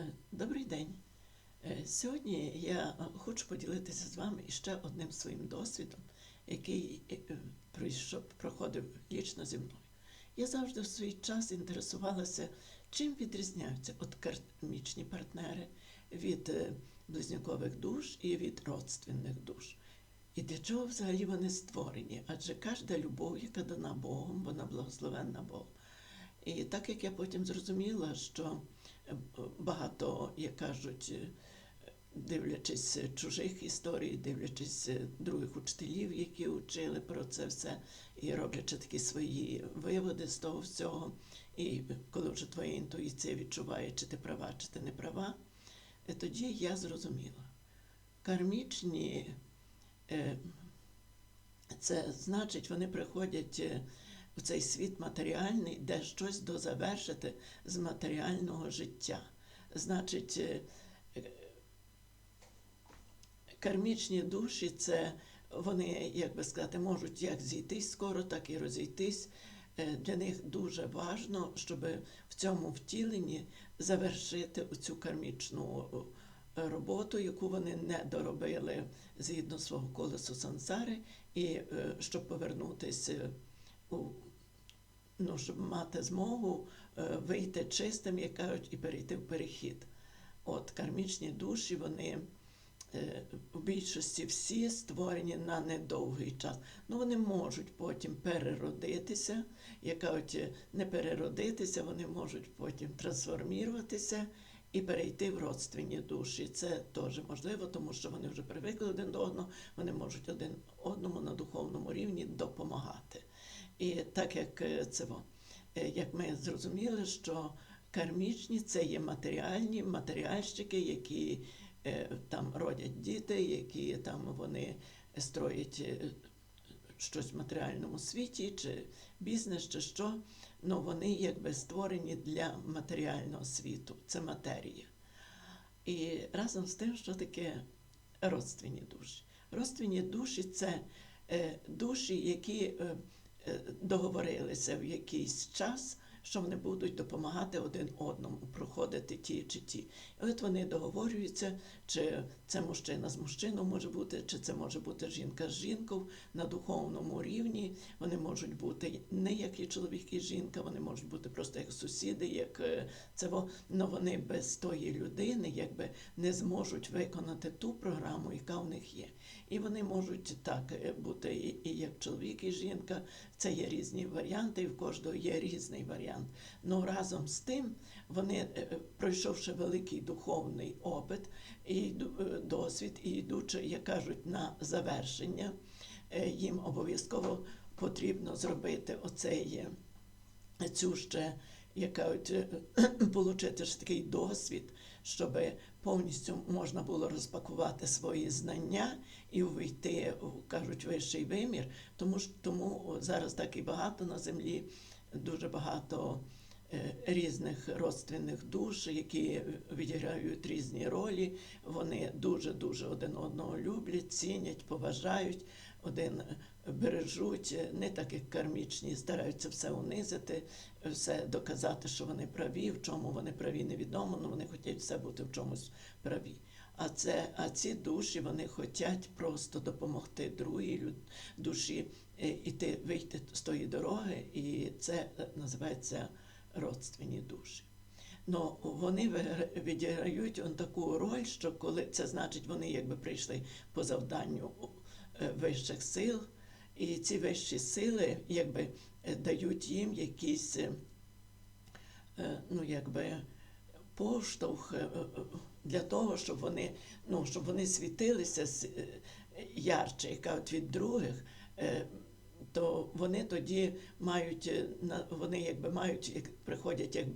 Е, Добрий день. Е, Сьогодні я е, хочу поділитися з вами іще одним своїм досвідом, який проходив лічно зі мною. Я завжди в свій час інтересувалася, чим відрізняються от кармічні партнери від близнюкових душ і від родственних душ. І для чого взагалі вони створені? Адже кожна любов, яка дана Богом, вона благословенна Богом. І так як я потім зрозуміла, що багато, як кажуть, дивлячись чужих історій, дивлячись других учителів, які учили про це все, і роблячи такі свої виводи з того всього, і коли вже твоя інтуїція відчуває, чи ти права, чи ти не права, е, тоді я зрозуміла. Кармічні е, це значить, вони приходять е, в цей світ матеріальний, де щось дозавершити з матеріального життя. Значить, е, кармічні душі це вони, як би сказати, можуть як зійтись скоро, так і розійтись. Е, Для них дуже важно, щоб в цьому втіленні завершити цю кармічну е, роботу, яку вони не доробили згідно свого колесу сансари, і щоб повернутися ну, щоб мати змогу е, вийти чистим, як кажуть, і перейти в перехід. От кармічні душі, вони е, в більшості всі створені на недовгий час. Ну, вони можуть потім переродитися, як кажуть, е, не переродитися, вони можуть потім трансформуватися і перейти в родственні душі. Це теж можливо, тому що вони вже привикли один до одного, вони можуть один одному на духовному рівні допомагати. І так як е, це е, як ми зрозуміли, що кармічні це є матеріальні матеріальщики, які е, там родять діти, які там вони строять щось в матеріальному світі, чи бізнес, чи що. Ну вони якби створені для матеріального світу. Це матерія. І разом з тим, що таке родственні душі. Родственні душі це душі, які договорилися в якийсь час, що вони будуть допомагати один одному проходити ті чи ті. І от вони договорюються, чи це мужчина з мужчиною може бути, чи це може бути жінка з жінкою на духовному рівні. Вони можуть бути не як і чоловік і жінка, вони можуть бути просто як сусіди, як е, це но вони без тої людини якби не зможуть виконати ту програму, яка в них є. І вони можуть так е, бути і як чоловік, і жінка. Це є різні варіанти, і в кожного є різний варіант. Ну разом з тим, вони, е, е, пройшовши великий духовний опит і е, досвід, і йдучи, як кажуть, на завершення, їм обов'язково потрібно зробити оцей цю ще, яка от, е, ж такий досвід, щоб повністю можна було розпакувати свої знання і увійти, кажуть, вищий вимір. Тому тому зараз так і багато на землі, дуже багато е, різних родственних душ, які відіграють різні ролі. Вони дуже дуже один одного люблять, цінять, поважають, один бережуть, не так як кармічні, стараються все унизити, все доказати, що вони праві, в чому вони праві, невідомо, але вони хочуть все бути в чомусь праві. А це, а ці душі вони хочуть просто допомогти другій душі е, іти вийти з тої дороги, і це е, називається родственні душі. Ну, вони відіграють таку роль, що коли це значить, вони якби прийшли по завданню е, вищих сил, і ці вищі сили якби дають їм якісь, ну якби поштовх для того, щоб вони, ну, щоб вони світилися е, ярче, яка от від других. е, то вони тоді мають е, вони якби мають, приходять як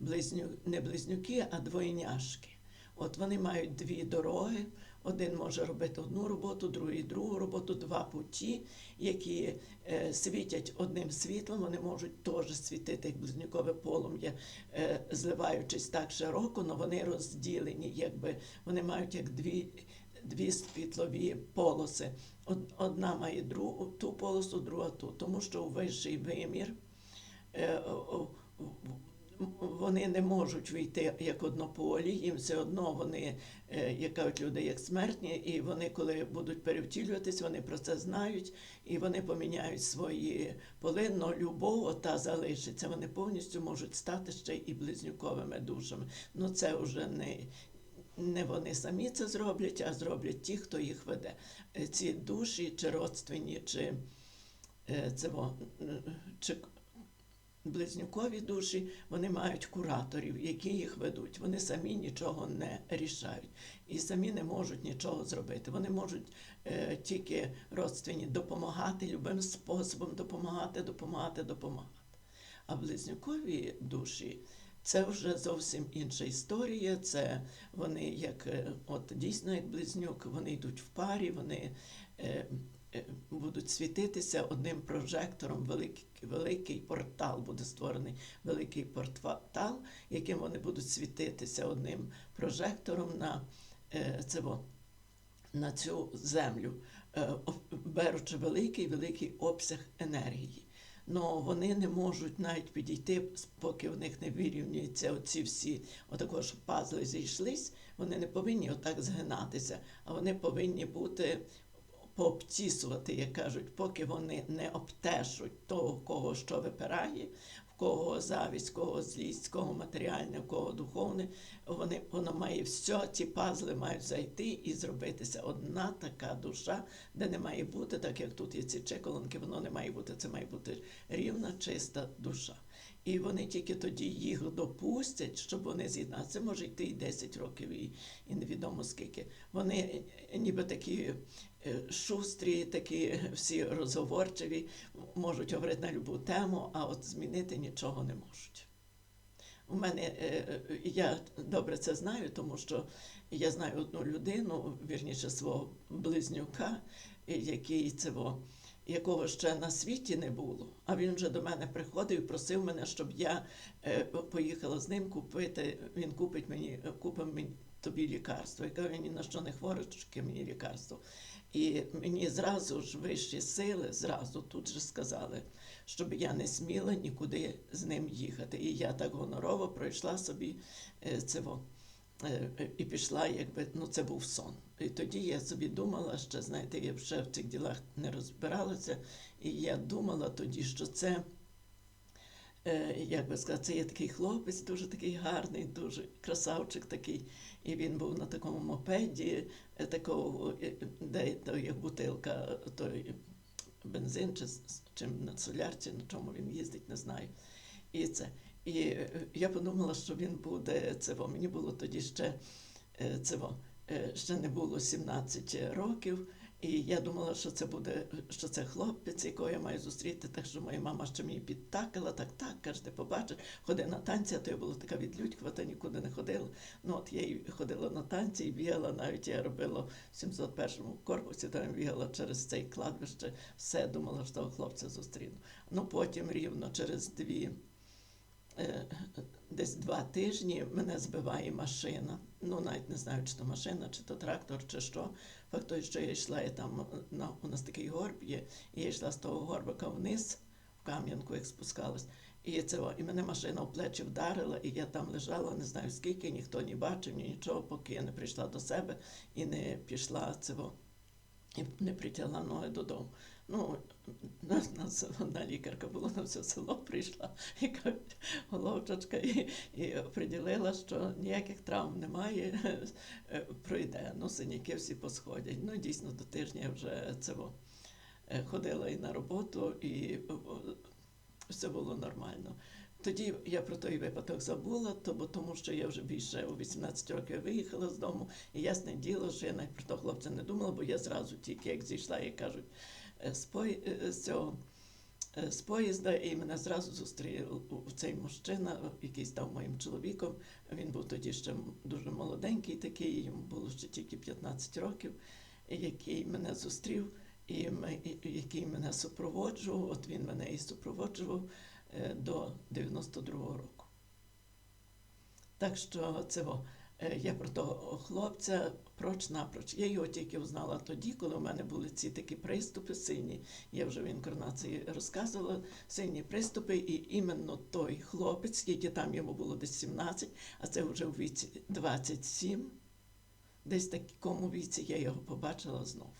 близню, не близнюки, а двойняшки. От вони мають дві дороги. Один може робити одну роботу, другий другу роботу, два путі, які е, світять одним світлом. Вони можуть теж світити як близнюкове полум'я, е, зливаючись так широко, але вони розділені, якби вони мають як дві, дві світлові полоси. Од- Одна має другу ту полосу, друга ту, тому що у вищий вимір. Вони не можуть війти як однополі, їм все одно вони, е, як кажуть люди, як смертні, і вони, коли будуть перевтілюватись, вони про це знають, і вони поміняють свої поли, но любов та залишиться. Вони повністю можуть стати ще і близнюковими душами. Ну це вже не. Не вони самі це зроблять, а зроблять ті, хто їх веде. Е, Ці душі, чи родственні, чи, це, чи близнюкові душі, вони мають кураторів, які їх ведуть. Вони самі нічого не рішають і самі не можуть нічого зробити. Вони можуть е, тільки родственні допомагати любим способом, допомагати, допомагати, допомагати. А близнюкові душі це вже зовсім інша історія. Це вони як е, от дійсно як близнюк, вони йдуть в парі, вони е, будуть світитися одним прожектором. Великий, великий портал буде створений, великий портал, яким вони будуть світитися одним прожектором на е, це на цю землю, е, беручи великий великий обсяг енергії. Ну вони не можуть навіть підійти, поки в них не вирівнюються оці всі, отако ж пазли зійшлись, вони не повинні отак згинатися, а вони повинні бути пообтісувати, як кажуть, поки вони не обтешуть того, в кого що випирає, в кого завість, в кого злість, кого матеріальне, в кого духовне. Вони, воно має все, ці пазли мають зайти і зробитися одна така душа, де не має бути, так як тут є ці чеколонки, воно не має бути, це має бути рівна, чиста душа. І вони тільки тоді їх допустять, щоб вони з'єдналися. Це може йти і 10 років, і, і невідомо скільки. Вони е, ніби такі е, шустрі, такі всі розговорчиві, можуть говорити на любу тему, а от змінити нічого не можуть. У мене е, е, я добре це знаю, тому що я знаю одну людину, вірніше свого близнюка, е, який во, якого ще на світі не було. А він вже до мене приходив і просив мене, щоб я е, поїхала з ним купити. Він купить мені, купить мені тобі лікарство. Я кажу, я ні на що не хворий, яке мені лікарство. І мені зразу ж вищі сили, зразу тут же сказали, щоб я не сміла нікуди з ним їхати. І я так гонорово пройшла собі е, во, е, е, і пішла, якби ну це був сон. І тоді я собі думала, що знаєте, я вже в цих ділах не розбиралася, і я думала тоді, що це. Е, як би сказати, це є такий хлопець, дуже такий гарний, дуже красавчик такий. І він був на такому мопеді, е, такого, е, де то як бутилка, той бензин, чи чим на солярці, на чому він їздить, не знаю. І це. І я подумала, що він буде це. Мені було тоді ще це ще не було 17 років. І я думала, що це буде, що це хлопець, якого я маю зустріти. Так що моя мама ще мені підтакала, так, так, каже, побачиш, ходи на танці, а то я була така відлюдькова, та нікуди не ходила. Ну от я і ходила на танці і бігала, навіть я робила в 701 корпусі, там бігала через цей кладбище, все думала, що того хлопця зустріну. Ну потім рівно через дві. е, Десь два тижні мене збиває машина. Ну, навіть не знаю, чи то машина, чи то трактор, чи що. Факт той, що я йшла, і там на, у нас такий горб є, і я йшла з того горбика вниз, в Кам'янку, як спускалась. І це і мене машина в плечі вдарила, і я там лежала, не знаю скільки, ніхто не бачив, ні нічого, поки я не прийшла до себе і не пішла це і не притягла ноги додому. Ну, одна лікарка була на все село, прийшла кажуть, головчачка, і, і оприділила, що ніяких травм немає, е, пройде. Ну, синяки всі посходять. Ну, дійсно, до тижня вже це е, ходила і на роботу, і все було нормально. Тоді я про той випадок забула, то, бо тому що я вже більше у 18 років виїхала з дому, і ясне діло, що я навіть про того хлопця не думала, бо я зразу тільки як зійшла, як кажуть, е, з, пої- е, з цього. е, З поїзда, і мене зразу зустрів цей мужчина, який став моїм чоловіком. Він був тоді ще дуже молоденький такий, йому було ще тільки 15 років, який мене зустрів, і який мене супроводжував. От він мене і супроводжував е, до 92-го року. Так що це е, я про того хлопця проч-напроч. Я його тільки узнала тоді, коли у мене були ці такі приступи сині. Я вже в інкарнації розказувала сині приступи, і іменно той хлопець, скільки там йому було десь 17, а це вже у віці 27, десь такому віці я його побачила знову.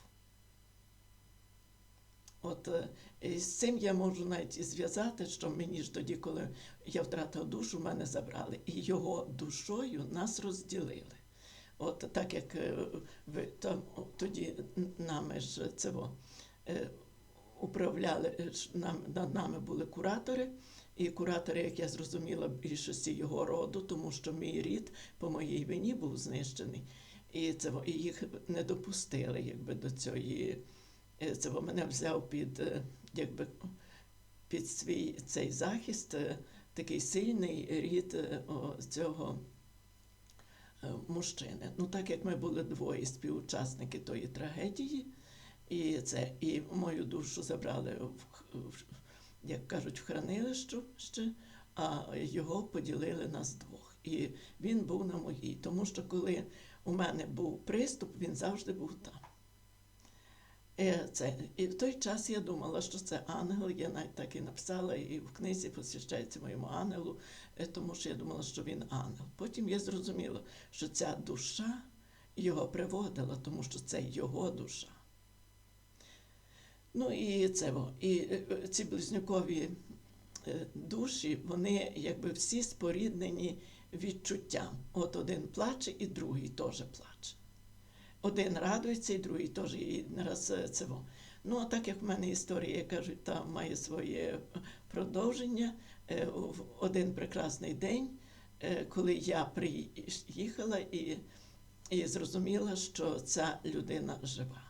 От е, і з цим я можу навіть зв'язати, що мені ж тоді, коли я втратив душу, мене забрали, і його душою нас розділили. От так як е, ви там тоді нами ж це е, управляли, над нами були куратори, і куратори, як я зрозуміла, більшості його роду, тому що мій рід по моїй вині був знищений. І це і їх не допустили якби, до цієї. Е, Це во, мене взяв під, е, якби, під свій цей захист е, такий сильний рід цього мужчини. Ну, так як ми були двоє співучасники тої трагедії, і це і мою душу забрали в, в як кажуть, в хранилищу ще, а його поділили нас двох. І він був на моїй, тому що коли у мене був приступ, він завжди був там. Е, Це, і в той час я думала, що це ангел. Я навіть так і написала, і в книзі посвящається моєму ангелу, е, тому що я думала, що він ангел. Потім я зрозуміла, що ця душа його приводила, тому що це його душа. Ну і це. І е, ці близнюкові душі, вони якби всі споріднені відчуттям. От один плаче, і другий теж плаче. Один радується, і другий теж і раз е, це. Ну, а так як в мене історія, кажуть, там має своє продовження. е, один прекрасний день, е, коли я приїхала і, і зрозуміла, що ця людина жива.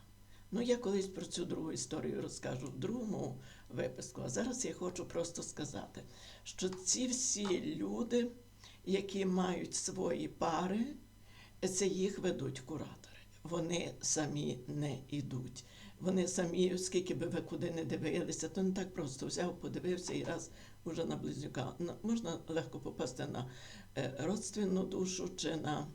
Ну, я колись про цю другу історію розкажу в другому випуску. А зараз я хочу просто сказати, що ці всі люди, які мають свої пари, це їх ведуть куратори. Вони самі не йдуть. Вони самі, скільки би ви куди не дивилися, то не так просто взяв, подивився і раз уже на близнюка. Можна легко попасти на е, родственну душу чи на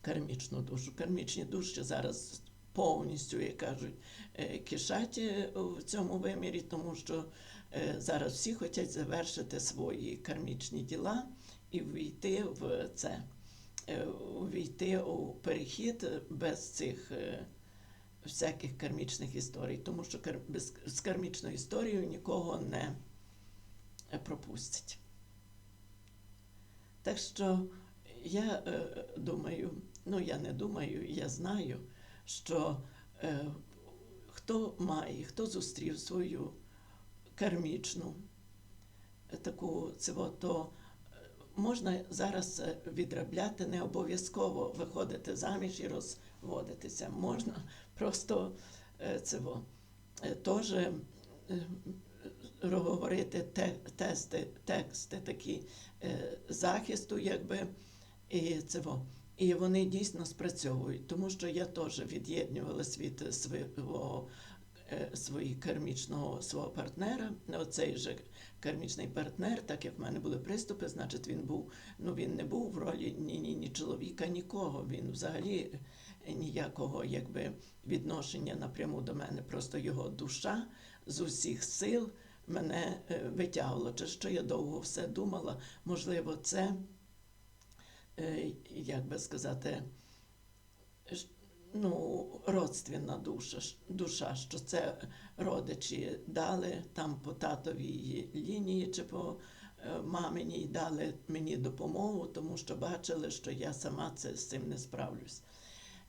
кармічну душу. Кармічні душі зараз повністю, як кажуть, е, кишать е, в цьому вимірі, тому що е, зараз всі хочуть завершити свої кармічні діла і війти в це, е, увійти у перехід без цих е, всяких кармічних історій, тому що з кармічною історією нікого не е, пропустять. Так що я е, думаю, ну я не думаю, я знаю, що е, хто має, хто зустрів свою кармічну е, таку цього, то е, можна зараз е, відробляти, не обов'язково виходити заміж і розводитися. Можна просто е, цього, е, теж говорити те, тести, тексти такі захисту, якби і цього. І вони дійсно спрацьовують, тому що я теж від'єднювалась від свого свої кармічного свого партнера. Оцей же кармічний партнер, так як в мене були приступи, значить він був, ну він не був в ролі ні, ні, ні чоловіка, нікого. Він взагалі ніякого якби відношення напряму до мене. Просто його душа з усіх сил мене е, витягувала. Чи що я довго все думала, можливо, це е, як би сказати, ну, родственна душа, душа, що це родичі дали там по татовій лінії чи по е, маминій дали мені допомогу, тому що бачили, що я сама це, з цим не справлюсь.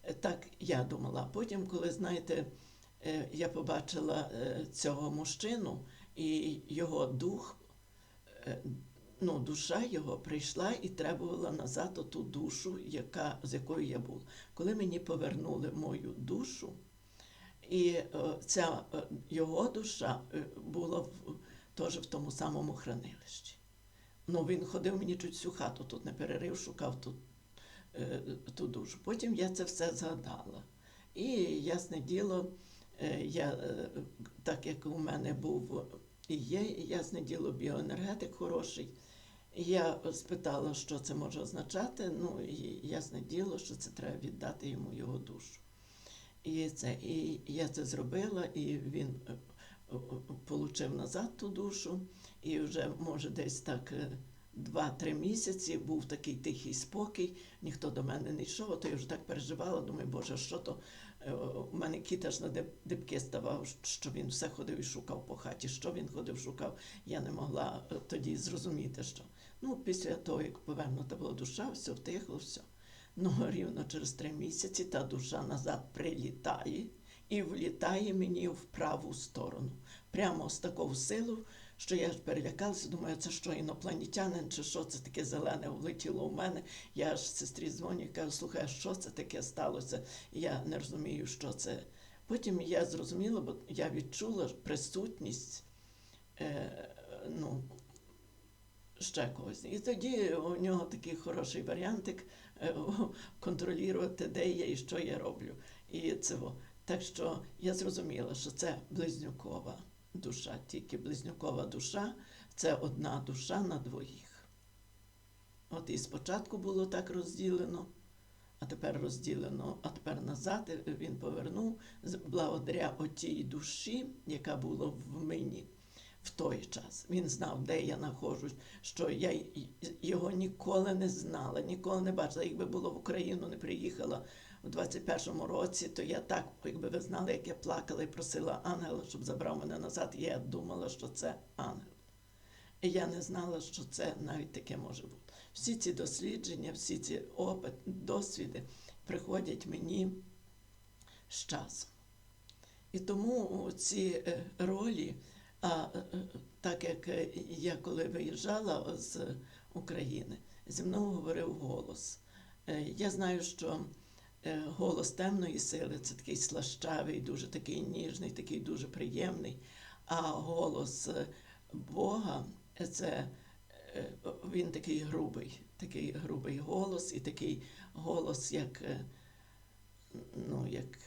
Е, Так я думала. Потім, коли, знаєте, е, я побачила цього мужчину і його дух, ну, душа його прийшла і требувала назад ту душу, яка, з якою я був. Коли мені повернули мою душу, і е, ця е, його душа е, була в, теж в тому самому хранилищі. Ну, він ходив мені чуть всю хату тут не перерив, шукав ту, ту душу. Потім я це все згадала. І ясне діло, я, так як у мене був і є, ясне діло, біоенергетик хороший, Я спитала, що це може означати. Ну і ясне діло, що це треба віддати йому його душу. І це, і я це зробила, і він е, е, получив назад ту душу, і вже, може, десь так е, два-три місяці був такий тихий спокій, ніхто до мене не йшов, то я вже так переживала, думаю, Боже, що то Е, у мене кіт аж на диб- дибки ставав, що він все ходив і шукав по хаті. Що він ходив, шукав, я не могла е, тоді зрозуміти, що. Ну, після того, як повернута була душа, все втихло, все. Ну, рівно через три місяці та душа назад прилітає і влітає мені в праву сторону. Прямо з такою силою, що я ж перелякалася, думаю, це що, інопланетянин, чи що це таке зелене влетіло у мене. Я ж сестрі дзвоню кажу, слухай, що це таке сталося? Я не розумію, що це. Потім я зрозуміла, бо я відчула присутність е, ну, ще когось. І тоді у нього такий хороший варіантик е, контролювати, де я і що я роблю. І це. Так що я зрозуміла, що це близнюкова душа, тільки близнюкова душа це одна душа на двоїх. От і спочатку було так розділено, а тепер розділено, а тепер назад він повернув благодаря отій душі, яка була в мені в той час. Він знав, де я знаходжусь, що я його ніколи не знала, ніколи не бачила. Якби було в Україну, не приїхала у 21-му році, то я так, якби ви знали, як я плакала і просила ангела, щоб забрав мене назад, я думала, що це ангел. І я не знала, що це навіть таке може бути. Всі ці дослідження, всі ці опит, досвіди приходять мені з часом. І тому ці е, ролі, а е, е, так як е, я коли виїжджала з України, зі мною говорив голос. Я знаю, що голос темної сили це такий слащавий, дуже такий ніжний, такий дуже приємний. А голос Бога це він такий грубий, такий грубий голос і такий голос, як, ну, як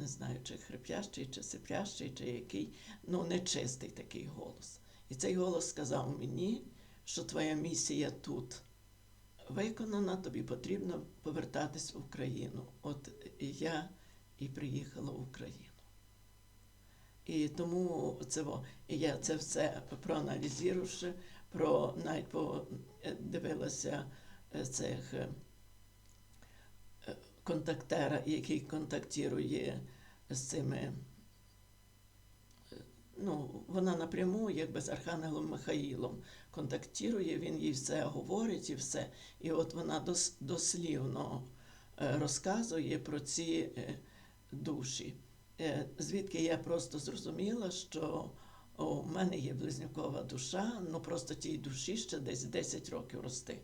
не знаю, чи хрипящий, чи сипящий, чи який, ну, нечистий такий голос. І цей голос сказав мені, що твоя місія тут виконана, тобі потрібно повертатись в Україну. От я і приїхала в Україну. І тому це, і я це все проаналізувавши, про навіть подивилася е, цих е, е, контактера, який контактує з цими. е, Ну, вона напряму, якби з Архангелом Михаїлом, контактує, він їй все говорить і все. І от вона дос, дослівно е, розказує про ці е, душі. Звідки я просто зрозуміла, що у мене є близнюкова душа, ну просто тій душі ще десь 10 років рости.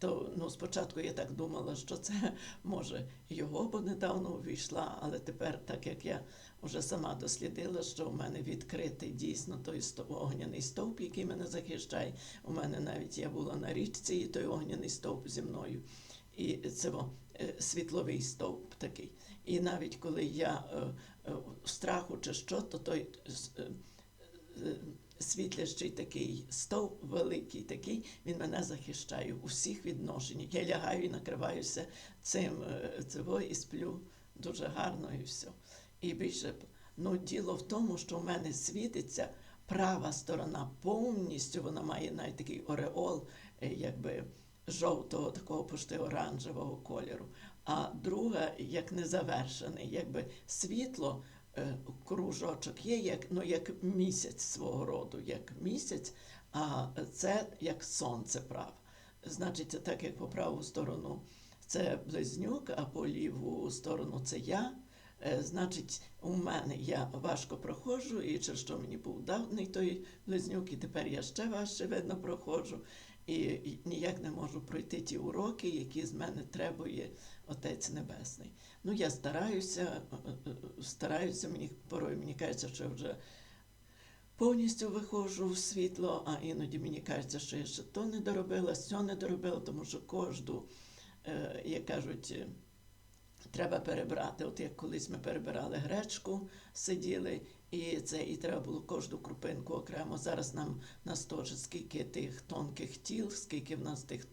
То ну, спочатку я так думала, що це може його, бо недавно увійшла, але тепер, так як я вже сама дослідила, що у мене відкритий дійсно той огняний стовп, який мене захищає. У мене навіть я була на річці, і той огняний стовп зі мною. І це во, е, світловий стовп такий. І навіть коли я е, е, в страху чи що, то той е, е, світлящий такий стовп, великий такий, він мене захищає у всіх відношеннях. Я лягаю і накриваюся цим е, цього і сплю дуже гарно і все. І більше, ну, діло в тому, що в мене світиться права сторона повністю, вона має навіть такий ореол, е, якби жовтого, такого почти оранжевого кольору. А друга, як незавершений, якби світло, кружочок є, як, ну, як місяць свого роду, як місяць, а це як сонце право. Значить, так як по праву сторону це близнюк, а по ліву сторону це я. Е, Значить, у мене я важко проходжу, і через що мені був давний той близнюк, і тепер я ще важче видно проходжу. І, ніяк не можу пройти ті уроки, які з мене требує Отець Небесний. Ну, я стараюся, е, е, стараюся, мені порой мені кажеться, що вже повністю виходжу в світло, а іноді мені кажеться, що я ще то не доробила, сьо не доробила, тому що кожну, е, як кажуть, е, треба перебрати. От як колись ми перебирали гречку, сиділи, І це і треба було кожну крупинку окремо. Зараз нам нас теж скільки тих тонких тіл, скільки в нас тих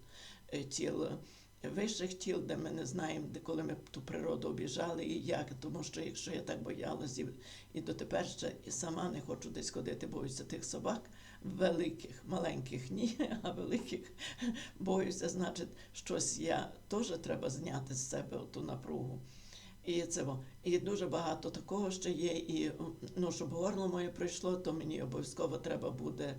е, тіл е, вищих тіл, де ми не знаємо, де коли ми ту природу обіжали і як. Тому що якщо я так боялась і, і дотепер ще і сама не хочу десь ходити, боюся тих собак великих, маленьких ні, а великих боюся, значить, щось я теж треба зняти з себе ту напругу. І це. І дуже багато такого ще є. І ну, щоб горло моє пройшло, то мені обов'язково треба буде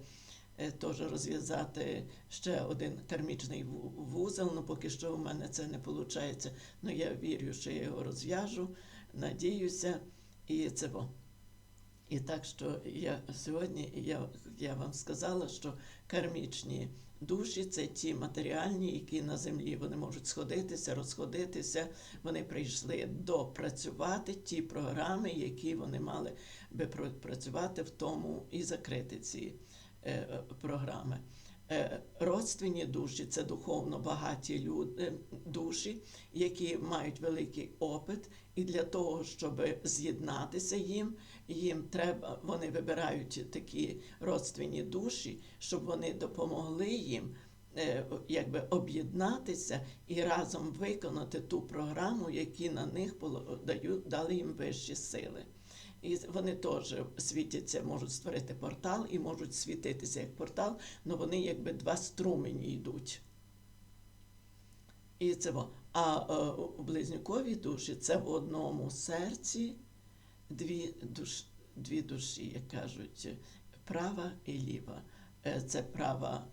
е, теж розв'язати ще один кармічний ву- вузол. Ну поки що у мене це не виходить. Ну я вірю, що я його розв'яжу, надіюся, і це. І так що я сьогодні я, я вам сказала, що кармічні душі це ті матеріальні, які на землі вони можуть сходитися, розходитися. Вони прийшли допрацювати ті програми, які вони мали би працювати в тому і закрити ці е, е, програми. Е, Родственні душі це духовно багаті люди, душі, які мають великий опит, і для того, щоб з'єднатися їм, їм треба, вони вибирають такі родственні душі, щоб вони допомогли їм е, якби об'єднатися і разом виконати ту програму, які на них дають, дали їм вищі сили. І вони теж світяться, можуть створити портал і можуть світитися як портал, але вони якби два струмені йдуть. І це. А е, у близнюковій душі це в одному серці дві, душ, дві душі, як кажуть, права і ліва. Е, Це права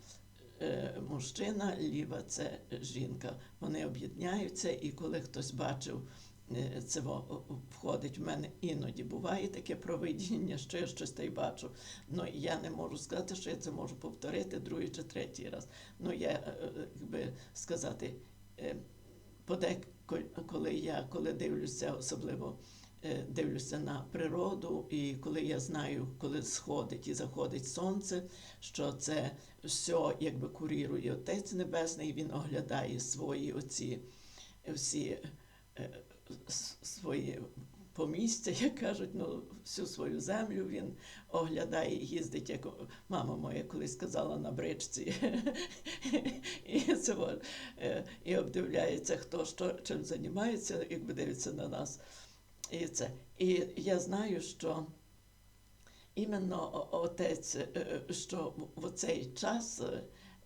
е, мужчина, ліва це жінка. Вони об'єдняються, і коли хтось бачив, це входить в мене іноді буває таке провидіння, що я щось та й бачу. Ну я не можу сказати, що я це можу повторити другий чи третій раз. Ну я е, е, якби сказати. е, подек, коли я коли дивлюся, особливо е, дивлюся на природу, і коли я знаю, коли сходить і заходить сонце, що це все якби курірує Отець Небесний, він оглядає свої оці е, всі с- свої помістя, як кажуть, ну, всю свою землю він оглядає, їздить, як мама моя колись сказала на бричці. І, це, е, і обдивляється, хто що чим займається, якби дивиться на нас. І це. І я знаю, що іменно отець, е, е, що в- цей час,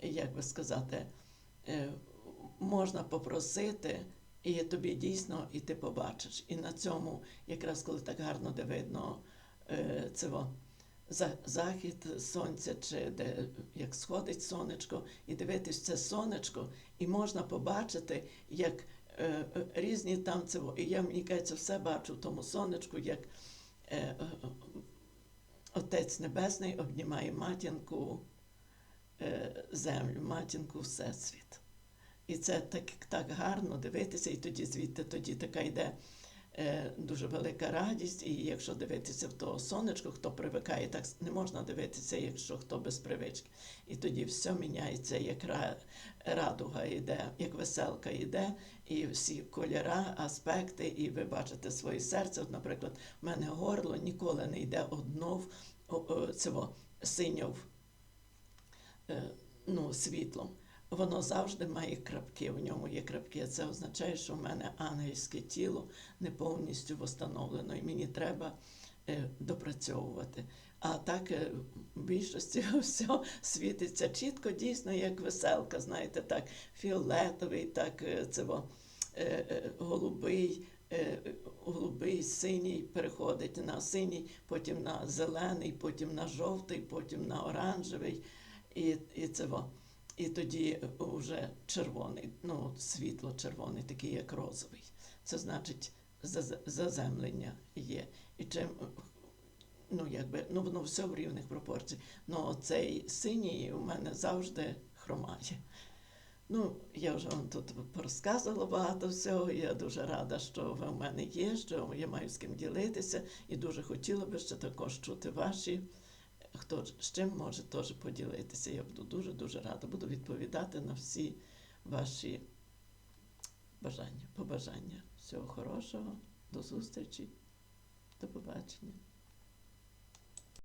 як би сказати, можна попросити, і тобі дійсно, і ти побачиш. І на цьому, якраз коли так гарно де видно е, це захід сонця, чи де як сходить сонечко, і дивитись це сонечко, і можна побачити, як е, е, різні там це. І я мені кажеться, все бачу в тому сонечку, як Отець Небесний обнімає матінку землю, матінку Всесвіт. І це так, так гарно дивитися, і тоді звідти тоді така йде е, дуже велика радість. І якщо дивитися в того сонечко, хто привикає, так не можна дивитися, якщо хто без привички. І тоді все міняється, як радуга йде, як веселка йде, і всі кольора, аспекти, і ви бачите своє серце. От, наприклад, в мене горло ніколи не йде одно в цього синьов е, ну, світлом. Воно завжди має крапки, в ньому є крапки. Це означає, що в мене ангельське тіло не повністю встановлено, і мені треба е, допрацьовувати. А так е, в більшості все світиться чітко, дійсно, як веселка, знаєте, так, фіолетовий, так е, це голубий, голубий, синій переходить на синій, потім на зелений, потім на жовтий, потім на оранжевий. І, і це во. І тоді вже червоний, ну, світло червоний, такий як розовий. Це значить заземлення є. І чим, ну, якби, ну, воно все в рівних пропорціях. Ну, цей синій у мене завжди хромає. Ну, я вже вам тут порозказувала багато всього. Я дуже рада, що ви в мене є, що я маю з ким ділитися, і дуже хотіла би ще також чути ваші. Хто з чим може теж поділитися. Я буду дуже дуже рада. Буду відповідати на всі ваші бажання, побажання. Всього хорошого, до зустрічі, до побачення.